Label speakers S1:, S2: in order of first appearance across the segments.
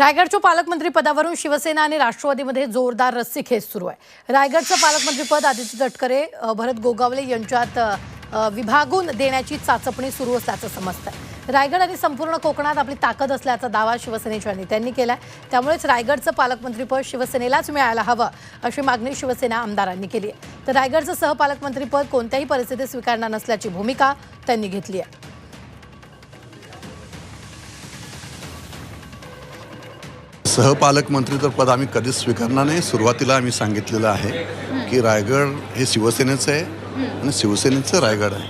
S1: रायगडच्या पालकमंत्री पदावरून शिवसेना आणि राष्ट्रवादीमध्ये जोरदार रस्सीखेच सुरू आहे. रायगडचं पालकमंत्रीपद आदित्य तटकरे भरत गोगावले यांच्यात विभागून देण्याची चाचपणी सुरू असल्याचं समजतंय. रायगड आणि संपूर्ण कोकणात आपली ताकद असल्याचा दावा शिवसेनेच्या नेत्यांनी आहे त्यामुळेच रायगडचं पालकमंत्रीपद शिवसेनेलाच मिळायला हवं अशी मागणी शिवसेना आमदारांनी केली आहे. तर रायगडचं सहपालकमंत्रीपद कोणत्याही परिस्थितीत स्वीकारणार नसल्याची भूमिका त्यांनी घेतली आहे.
S2: सहपालकमंत्री तर पद आम्ही कधीच स्वीकारणार नाही. सुरुवातीला आम्ही सांगितलेलं आहे की रायगड हे शिवसेनेचं आहे आणि शिवसेनेचं रायगड आहे.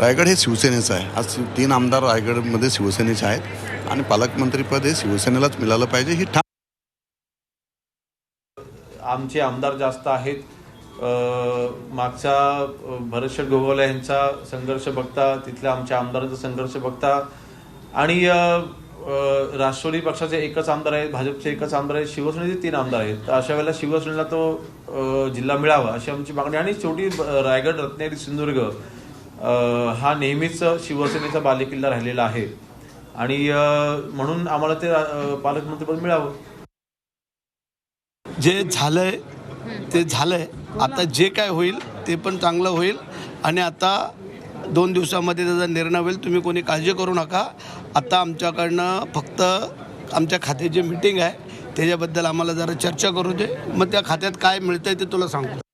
S2: रायगड हे शिवसेनेचं आहे. आज तीन आमदार रायगडमध्ये शिवसेनेचे आहेत आणि पालकमंत्रीपद हे शिवसेनेलाच मिळालं पाहिजे. ही ठा
S3: आमचे आमदार जास्त आहेत. मागचा अ, भरतशेठ यांचा संघर्ष बघता तिथल्या आमच्या आमदारांचा संघर्ष बघता आणि राष्ट्रवादी पक्षाचे एकच आमदार आहेत भाजपचे एकच आमदार आहेत शिवसेनेचे तीन आमदार आहेत. तर अशा वेळेला शिवसेनेला तो जिल्हा मिळावा अशी आमची मागणी आणि शेवटी रायगड रत्नागिरी सिंधुदुर्ग हा नेहमीच शिवसेनेचा बालेकिल्ला राहिलेला आहे. आणि म्हणून आम्हाला ते पालकमंत्रीपद मिळावं.
S4: जे झालंय ते झालंय. आता जे काय होईल ते पण चांगलं होईल. आणि आता दोन दिवसामध्ये त्याचा निर्णय होईल. तुम्ही कोणी काळजी करू नका. आत्ता आमच्याकडनं फक्त आमच्या खात्याची मीटिंग आहे. त्याच्याबद्दल आम्हाला जरा चर्चा करू दे. मग त्या खात्यात काय मिळतं आहे ते तुला सांगतो.